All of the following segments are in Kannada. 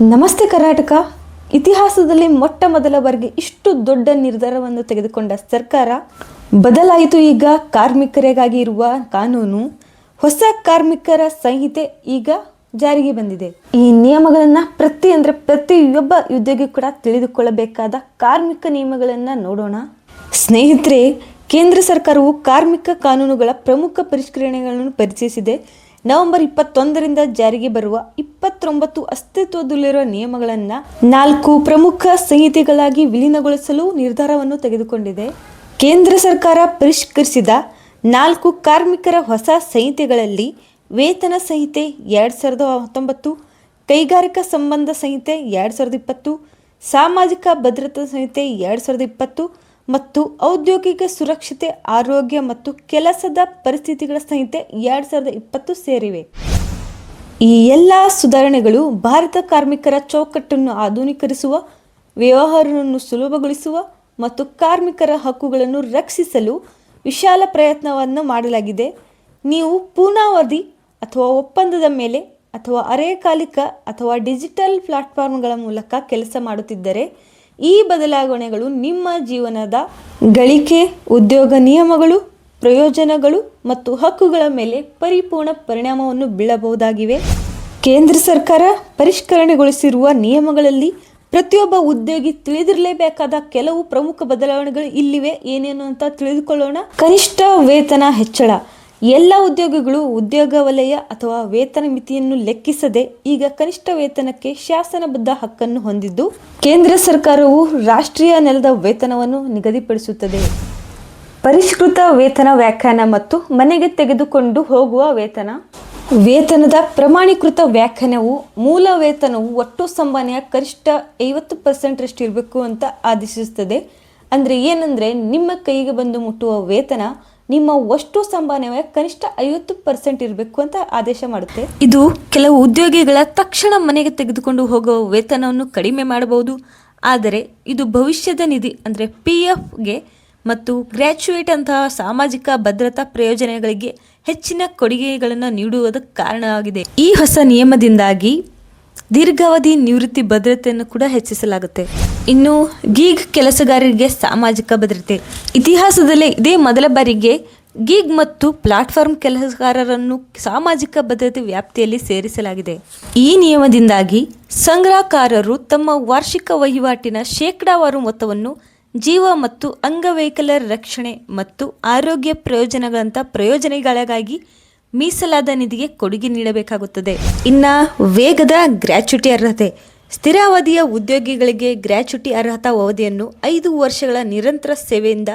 ನಮಸ್ತೆ ಕರ್ನಾಟಕ. ಇತಿಹಾಸದಲ್ಲಿ ಮೊಟ್ಟ ಮೊದಲ ಬಾರಿಗೆ ಇಷ್ಟು ದೊಡ್ಡ ನಿರ್ಧಾರವನ್ನು ತೆಗೆದುಕೊಂಡ ಸರ್ಕಾರ ಬದಲಾಯಿತು ಈಗ ಕಾರ್ಮಿಕರಿಗಾಗಿ ಇರುವ ಕಾನೂನು. ಹೊಸ ಕಾರ್ಮಿಕರ ಸಂಹಿತೆ ಈಗ ಜಾರಿಗೆ ಬಂದಿದೆ. ಈ ನಿಯಮಗಳನ್ನು ಪ್ರತಿ ಅಂದರೆ ಪ್ರತಿಯೊಬ್ಬ ಉದ್ಯೋಗಿ ಕೂಡ ತಿಳಿದುಕೊಳ್ಳಬೇಕಾದ ಕಾರ್ಮಿಕ ನಿಯಮಗಳನ್ನು ನೋಡೋಣ. ಸ್ನೇಹಿತರೆ, ಕೇಂದ್ರ ಸರ್ಕಾರವು ಕಾರ್ಮಿಕ ಕಾನೂನುಗಳ ಪ್ರಮುಖ ಪರಿಷ್ಕರಣೆಗಳನ್ನು ಪರಿಚಯಿಸಿದೆ. ನವೆಂಬರ್ ಇಪ್ಪತ್ತೊಂದರಿಂದ ಜಾರಿಗೆ ಬರುವ ಇಪ್ಪತ್ತೊಂಬತ್ತು ಅಸ್ತಿತ್ವದಲ್ಲಿರುವ ನಿಯಮಗಳನ್ನು ನಾಲ್ಕು ಪ್ರಮುಖ ಸಂಹಿತೆಗಳಾಗಿ ವಿಲೀನಗೊಳಿಸಲು ನಿರ್ಧಾರವನ್ನು ತೆಗೆದುಕೊಂಡಿದೆ. ಕೇಂದ್ರ ಸರ್ಕಾರ ಪರಿಷ್ಕರಿಸಿದ ನಾಲ್ಕು ಕಾರ್ಮಿಕರ ಹೊಸ ಸಂಹಿತೆಗಳಲ್ಲಿ ವೇತನ ಸಂಹಿತೆ ಎರಡು ಸಾವಿರದ ಹತ್ತೊಂಬತ್ತು, ಕೈಗಾರಿಕಾ ಸಂಬಂಧ ಸಂಹಿತೆ ಎರಡು ಸಾವಿರದ ಇಪ್ಪತ್ತು, ಸಾಮಾಜಿಕ ಭದ್ರತಾ ಸಂಹಿತೆ ಎರಡು ಸಾವಿರದ ಇಪ್ಪತ್ತು ಮತ್ತು ಔದ್ಯೋಗಿಕ ಸುರಕ್ಷತೆ, ಆರೋಗ್ಯ ಮತ್ತು ಕೆಲಸದ ಪರಿಸ್ಥಿತಿಗಳ ಸಂಹಿತೆ ಎರಡು ಸಾವಿರದ ಇಪ್ಪತ್ತು ಸೇರಿವೆ. ಈ ಎಲ್ಲ ಸುಧಾರಣೆಗಳು ಭಾರತ ಕಾರ್ಮಿಕರ ಚೌಕಟ್ಟನ್ನು ಆಧುನೀಕರಿಸುವ, ವ್ಯವಹಾರವನ್ನು ಸುಲಭಗೊಳಿಸುವ ಮತ್ತು ಕಾರ್ಮಿಕರ ಹಕ್ಕುಗಳನ್ನು ರಕ್ಷಿಸಲು ವಿಶಾಲ ಪ್ರಯತ್ನವನ್ನು ಮಾಡಲಾಗಿದೆ. ನೀವು ಪೂರ್ಣಾವಧಿ ಅಥವಾ ಒಪ್ಪಂದದ ಮೇಲೆ ಅಥವಾ ಅರೆಕಾಲಿಕ ಅಥವಾ ಡಿಜಿಟಲ್ ಪ್ಲಾಟ್ಫಾರ್ಮ್ಗಳ ಮೂಲಕ ಕೆಲಸ ಮಾಡುತ್ತಿದ್ದರೆ ಈ ಬದಲಾವಣೆಗಳು ನಿಮ್ಮ ಜೀವನದ ಗಳಿಕೆ, ಉದ್ಯೋಗ ನಿಯಮಗಳು, ಪ್ರಯೋಜನಗಳು ಮತ್ತು ಹಕ್ಕುಗಳ ಮೇಲೆ ಪರಿಪೂರ್ಣ ಪರಿಣಾಮವನ್ನು ಬೀಳಬಹುದಾಗಿವೆ. ಕೇಂದ್ರ ಸರ್ಕಾರ ಪರಿಷ್ಕರಣೆಗೊಳಿಸಿರುವ ನಿಯಮಗಳಲ್ಲಿ ಪ್ರತಿಯೊಬ್ಬ ಉದ್ಯೋಗಿ ತಿಳಿದಿರಲೇಬೇಕಾದ ಕೆಲವು ಪ್ರಮುಖ ಬದಲಾವಣೆಗಳು ಇಲ್ಲಿವೆ. ಏನೇನು ಅಂತ ತಿಳಿದುಕೊಳ್ಳೋಣ. ಕನಿಷ್ಠ ವೇತನ ಹೆಚ್ಚಳ. ಎಲ್ಲ ಉದ್ಯೋಗಿಗಳು ಉದ್ಯೋಗ ವಲಯ ಅಥವಾ ವೇತನ ಮಿತಿಯನ್ನು ಲೆಕ್ಕಿಸದೆ ಈಗ ಕನಿಷ್ಠ ವೇತನಕ್ಕೆ ಶಾಸನಬದ್ಧ ಹಕ್ಕನ್ನು ಹೊಂದಿದ್ದು ಕೇಂದ್ರ ಸರ್ಕಾರವು ರಾಷ್ಟ್ರೀಯ ನೆಲದ ವೇತನವನ್ನು ನಿಗದಿಪಡಿಸುತ್ತದೆ. ಪರಿಷ್ಕೃತ ವೇತನ ವ್ಯಾಖ್ಯಾನ ಮತ್ತು ಮನೆಗೆ ತೆಗೆದುಕೊಂಡು ಹೋಗುವ ವೇತನ. ವೇತನದ ಪ್ರಮಾಣೀಕೃತ ವ್ಯಾಖ್ಯಾನವು ಮೂಲ ವೇತನವು ಒಟ್ಟು ಸಂಭಾವನೆಯ ಕನಿಷ್ಠ ಐವತ್ತು ಪರ್ಸೆಂಟ್ರಷ್ಟು ಇರಬೇಕು ಅಂತ ಆದೇಶಿಸುತ್ತದೆ. ಅಂದರೆ ಏನಂದರೆ ನಿಮ್ಮ ಕೈಗೆ ಬಂದು ಮುಟ್ಟುವ ವೇತನ ನಿಮ್ಮ ವಷ್ಟು ಸಂಭಾವನೆ ಕನಿಷ್ಠ ಐವತ್ತು ಪರ್ಸೆಂಟ್ ಇರಬೇಕು ಅಂತ ಆದೇಶ ಮಾಡುತ್ತೆ. ಇದು ಕೆಲವು ಉದ್ಯೋಗಿಗಳ ತಕ್ಷಣ ಮನೆಗೆ ತೆಗೆದುಕೊಂಡು ಹೋಗುವ ವೇತನವನ್ನು ಕಡಿಮೆ ಮಾಡಬಹುದು. ಆದರೆ ಇದು ಭವಿಷ್ಯದ ನಿಧಿ ಅಂದರೆ ಪಿ ಎಫ್ಗೆ ಮತ್ತು ಗ್ರ್ಯಾಚುಯೇಟ್ ಅಂತಹ ಸಾಮಾಜಿಕ ಭದ್ರತಾ ಪ್ರಯೋಜನಗಳಿಗೆ ಹೆಚ್ಚಿನ ಕೊಡುಗೆಗಳನ್ನು ನೀಡುವುದಕ್ಕೆ ಕಾರಣವಾಗಿದೆ. ಈ ಹೊಸ ನಿಯಮದಿಂದಾಗಿ ದೀರ್ಘಾವಧಿ ನಿವೃತ್ತಿ ಭದ್ರತೆಯನ್ನು ಕೂಡ ಹೆಚ್ಚಿಸಲಾಗುತ್ತೆ. ಇನ್ನು ಗೀಗ್ ಕೆಲಸಗಾರರಿಗೆ ಸಾಮಾಜಿಕ ಭದ್ರತೆ. ಇತಿಹಾಸದಲ್ಲೇ ಇದೇ ಮೊದಲ ಬಾರಿಗೆ ಗೀಗ್ ಮತ್ತು ಪ್ಲಾಟ್ಫಾರ್ಮ್ ಕೆಲಸಗಾರರನ್ನು ಸಾಮಾಜಿಕ ಭದ್ರತೆ ವ್ಯಾಪ್ತಿಯಲ್ಲಿ ಸೇರಿಸಲಾಗಿದೆ. ಈ ನಿಯಮದಿಂದಾಗಿ ಸಂಗ್ರಹಕಾರರು ತಮ್ಮ ವಾರ್ಷಿಕ ವಹಿವಾಟಿನ ಶೇಕಡಾವಾರು ಮೊತ್ತವನ್ನು ಜೀವ ಮತ್ತು ಅಂಗವೈಕಲ್ಯ ರಕ್ಷಣೆ ಮತ್ತು ಆರೋಗ್ಯ ಪ್ರಯೋಜನಗಳಂಥ ಪ್ರಯೋಜನಗಳಿಗಾಗಿ ಮೀಸಲಾದ ನಿಧಿಗೆ ಕೊಡುಗೆ ನೀಡಬೇಕಾಗುತ್ತದೆ. ಇನ್ನ ವೇಗದ ಗ್ರ್ಯಾಚ್ಯುಟಿ ಅರ್ಹತೆ. ಸ್ಥಿರ ಅವಧಿಯ ಉದ್ಯೋಗಿಗಳಿಗೆ ಗ್ರ್ಯಾಚ್ಯುಟಿ ಅರ್ಹತಾ ಅವಧಿಯನ್ನು ಐದು ವರ್ಷಗಳ ನಿರಂತರ ಸೇವೆಯಿಂದ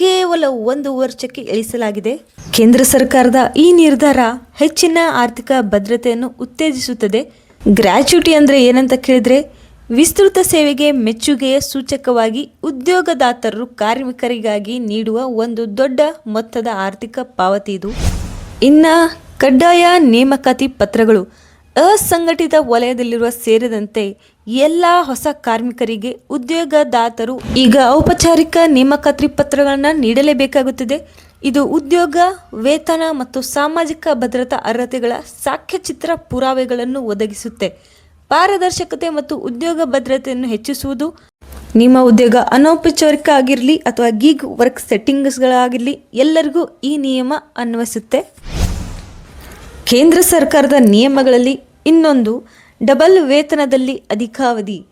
ಕೇವಲ ಒಂದು ವರ್ಷಕ್ಕೆ ಇಳಿಸಲಾಗಿದೆ. ಕೇಂದ್ರ ಸರ್ಕಾರದ ಈ ನಿರ್ಧಾರ ಹೆಚ್ಚಿನ ಆರ್ಥಿಕ ಭದ್ರತೆಯನ್ನು ಉತ್ತೇಜಿಸುತ್ತದೆ. ಗ್ರ್ಯಾಚ್ಯುಟಿ ಅಂದರೆ ಏನಂತ ಕೇಳಿದ್ರೆ ವಿಸ್ತೃತ ಸೇವೆಗೆ ಮೆಚ್ಚುಗೆಯ ಸೂಚಕವಾಗಿ ಉದ್ಯೋಗದಾತರು ಕಾರ್ಮಿಕರಿಗಾಗಿ ನೀಡುವ ಒಂದು ದೊಡ್ಡ ಮೊತ್ತದ ಆರ್ಥಿಕ ಪಾವತಿ ಇದು. ಇನ್ನು ಕಡ್ಡಾಯ ನೇಮಕಾತಿ ಪತ್ರಗಳು ಅಸಂಘಟಿತ ವಲಯದಲ್ಲಿರುವ ಸೇರಿದಂತೆ ಎಲ್ಲ ಹೊಸ ಕಾರ್ಮಿಕರಿಗೆ ಉದ್ಯೋಗದಾತರು ಈಗ ಔಪಚಾರಿಕ ನೇಮಕಾತಿ ಪತ್ರಗಳನ್ನು ನೀಡಲೇಬೇಕಾಗುತ್ತದೆ. ಇದು ಉದ್ಯೋಗ, ವೇತನ ಮತ್ತು ಸಾಮಾಜಿಕ ಭದ್ರತಾ ಅರ್ಹತೆಗಳ ಸಾಕ್ಷ್ಯಚಿತ್ರ ಪುರಾವೆಗಳನ್ನು ಒದಗಿಸುತ್ತೆ. ಪಾರದರ್ಶಕತೆ ಮತ್ತು ಉದ್ಯೋಗ ಭದ್ರತೆಯನ್ನು ಹೆಚ್ಚಿಸುವುದು ನಿಮ್ಮ ಉದ್ಯೋಗ ಅನೌಪಚಾರಿಕ ಆಗಿರಲಿ ಅಥವಾ ಗೀಗ್ ವರ್ಕ್ ಸೆಟ್ಟಿಂಗ್ಸ್ಗಳಾಗಿರಲಿ ಎಲ್ಲರಿಗೂ ಈ ನಿಯಮ ಅನ್ವಯಿಸುತ್ತೆ. ಕೇಂದ್ರ ಸರ್ಕಾರದ ನಿಯಮಗಳಲ್ಲಿ ಇನ್ನೊಂದು, ಡಬಲ್ ವೇತನದಲ್ಲಿ ಅಧಿಕಾವಧಿ,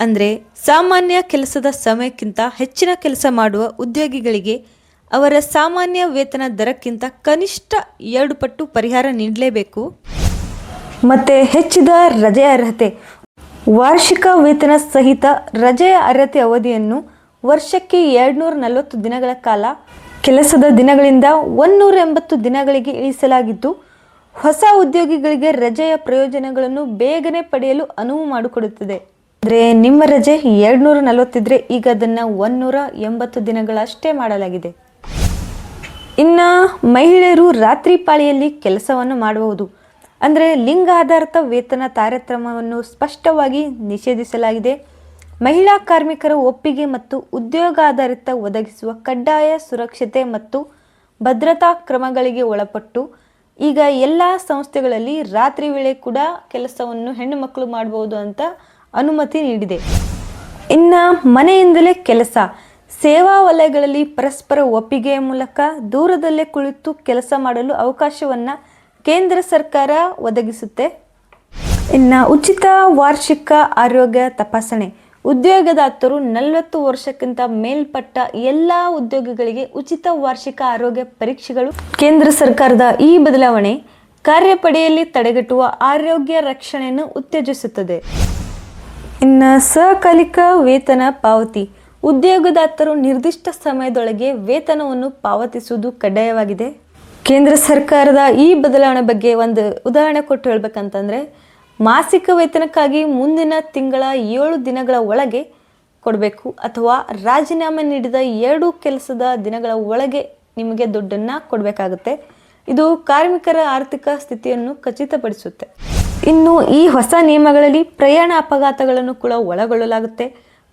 ಅಂದರೆ ಸಾಮಾನ್ಯ ಕೆಲಸದ ಸಮಯಕ್ಕಿಂತ ಹೆಚ್ಚಿನ ಕೆಲಸ ಮಾಡುವ ಉದ್ಯೋಗಿಗಳಿಗೆ ಅವರ ಸಾಮಾನ್ಯ ವೇತನ ದರಕ್ಕಿಂತ ಕನಿಷ್ಠ ಎರಡು ಪಟ್ಟು ಪರಿಹಾರ ನೀಡಲೇಬೇಕು. ಮತ್ತು ಹೆಚ್ಚಿದ ರಜೆ ಅರ್ಹತೆ ವಾರ್ಷಿಕ ವೇತನ ಸಹಿತ ರಜೆಯ ಅರ್ಹತೆ ಅವಧಿಯನ್ನು ವರ್ಷಕ್ಕೆ ಎರಡುನೂರ ನಲವತ್ತು ದಿನಗಳ ಕಾಲ, ಕೆಲಸದ ದಿನಗಳಿಂದ ಒಂದೂರ ಎಂಬತ್ತು ದಿನಗಳಿಗೆ ಇಳಿಸಲಾಗಿದ್ದು, ಹೊಸ ಉದ್ಯೋಗಿಗಳಿಗೆ ರಜೆಯ ಪ್ರಯೋಜನಗಳನ್ನು ಬೇಗನೆ ಪಡೆಯಲು ಅನುವು ಮಾಡಿಕೊಡುತ್ತದೆ. ಅಂದರೆ ನಿಮ್ಮ ರಜೆ ಎರಡುನೂರ ನಲವತ್ತಿದ್ರೆ ಈಗ ಅದನ್ನು ಒನ್ನೂರ ಎಂಬತ್ತು ದಿನಗಳಷ್ಟೇ ಮಾಡಲಾಗಿದೆ. ಇನ್ನು ಮಹಿಳೆಯರು ರಾತ್ರಿ ಪಾಳಿಯಲ್ಲಿ ಕೆಲಸವನ್ನು ಮಾಡಬಹುದು. ಅಂದರೆ ಲಿಂಗ ಆಧಾರಿತ ವೇತನ ತಾರತಮ್ಯವನ್ನು ಸ್ಪಷ್ಟವಾಗಿ ನಿಷೇಧಿಸಲಾಗಿದೆ. ಮಹಿಳಾ ಕಾರ್ಮಿಕರ ಒಪ್ಪಿಗೆ ಮತ್ತು ಉದ್ಯೋಗಾಧಾರಿತ ಒದಗಿಸುವ ಕಡ್ಡಾಯ ಸುರಕ್ಷತೆ ಮತ್ತು ಭದ್ರತಾ ಕ್ರಮಗಳಿಗೆ ಒಳಪಟ್ಟು ಈಗ ಎಲ್ಲ ಸಂಸ್ಥೆಗಳಲ್ಲಿ ರಾತ್ರಿ ವೇಳೆ ಕೂಡ ಕೆಲಸವನ್ನು ಹೆಣ್ಣು ಮಕ್ಕಳು ಮಾಡಬಹುದು ಅಂತ ಅನುಮತಿ ನೀಡಿದೆ. ಇನ್ನು ಮನೆಯಿಂದಲೇ ಕೆಲಸ, ಸೇವಾ ವಲಯಗಳಲ್ಲಿ ಪರಸ್ಪರ ಒಪ್ಪಿಗೆಯ ಮೂಲಕ ದೂರದಲ್ಲೇ ಕುಳಿತು ಕೆಲಸ ಮಾಡಲು ಅವಕಾಶವನ್ನು ಕೇಂದ್ರ ಸರ್ಕಾರ ಒದಗಿಸುತ್ತೆ. ಇನ್ನು ಉಚಿತ ವಾರ್ಷಿಕ ಆರೋಗ್ಯ ತಪಾಸಣೆ. ಉದ್ಯೋಗದಾತರು ನಲವತ್ತು ವರ್ಷಕ್ಕಿಂತ ಮೇಲ್ಪಟ್ಟ ಎಲ್ಲ ಉದ್ಯೋಗಿಗಳಿಗೆ ಉಚಿತ ವಾರ್ಷಿಕ ಆರೋಗ್ಯ ಪರೀಕ್ಷೆಗಳು. ಕೇಂದ್ರ ಸರ್ಕಾರದ ಈ ಬದಲಾವಣೆ ಕಾರ್ಯಪಡೆಯಲ್ಲಿ ತಡೆಗಟ್ಟುವ ಆರೋಗ್ಯ ರಕ್ಷಣೆಯನ್ನು ಉತ್ತೇಜಿಸುತ್ತದೆ. ಇನ್ನು ಸಕಾಲಿಕ ವೇತನ ಪಾವತಿ. ಉದ್ಯೋಗದಾತರು ನಿರ್ದಿಷ್ಟ ಸಮಯದೊಳಗೆ ವೇತನವನ್ನು ಪಾವತಿಸುವುದು ಕಡ್ಡಾಯವಾಗಿದೆ. ಕೇಂದ್ರ ಸರ್ಕಾರದ ಈ ಬದಲಾವಣೆ ಬಗ್ಗೆ ಒಂದು ಉದಾಹರಣೆ ಕೊಟ್ಟು ಹೇಳ್ಬೇಕಂತಂದ್ರೆ, ಮಾಸಿಕ ವೇತನಕ್ಕಾಗಿ ಮುಂದಿನ ತಿಂಗಳ ಏಳು ದಿನಗಳ ಒಳಗೆ ಕೊಡಬೇಕು ಅಥವಾ ರಾಜೀನಾಮೆ ನೀಡಿದ ಎರಡು ಕೆಲಸದ ದಿನಗಳ ಒಳಗೆ ನಿಮಗೆ ದುಡ್ಡನ್ನು ಕೊಡಬೇಕಾಗುತ್ತೆ. ಇದು ಕಾರ್ಮಿಕರ ಆರ್ಥಿಕ ಸ್ಥಿತಿಯನ್ನು ಖಚಿತಪಡಿಸುತ್ತೆ. ಇನ್ನು ಈ ಹೊಸ ನಿಯಮಗಳಲ್ಲಿ ಪ್ರಯಾಣ ಅಪಘಾತಗಳನ್ನು ಕೂಡ ಒಳಗೊಳ್ಳಲಾಗುತ್ತೆ.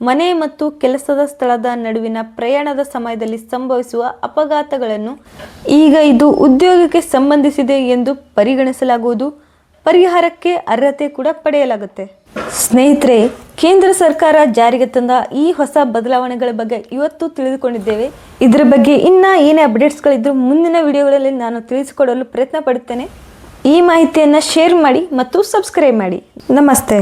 ಮನೆ ಮತ್ತು ಕೆಲಸದ ಸ್ಥಳದ ನಡುವಿನ ಪ್ರಯಾಣದ ಸಮಯದಲ್ಲಿ ಸಂಭವಿಸುವ ಅಪಘಾತಗಳನ್ನು ಈಗ ಇದು ಉದ್ಯೋಗಕ್ಕೆ ಸಂಬಂಧಿಸಿದೆ ಎಂದು ಪರಿಗಣಿಸಲಾಗುವುದು. ಪರಿಹಾರಕ್ಕೆ ಅರ್ಹತೆ ಕೂಡ ಪಡೆಯಲಾಗುತ್ತೆ. ಸ್ನೇಹಿತರೆ, ಕೇಂದ್ರ ಸರ್ಕಾರ ಜಾರಿಗೆ ತಂದ ಈ ಹೊಸ ಬದಲಾವಣೆಗಳ ಬಗ್ಗೆ ಇವತ್ತು ತಿಳಿದುಕೊಂಡಿದ್ದೇವೆ. ಇದರ ಬಗ್ಗೆ ಇನ್ನ ಏನೇ ಅಪ್ಡೇಟ್ಸ್ಗಳಿದ್ರು ಮುಂದಿನ ವಿಡಿಯೋಗಳಲ್ಲಿ ನಾನು ತಿಳಿಸಿಕೊಡಲು ಪ್ರಯತ್ನ ಪಡುತ್ತೇನೆ. ಈ ಮಾಹಿತಿಯನ್ನು ಶೇರ್ ಮಾಡಿ ಮತ್ತು ಸಬ್ಸ್ಕ್ರೈಬ್ ಮಾಡಿ. ನಮಸ್ತೆ.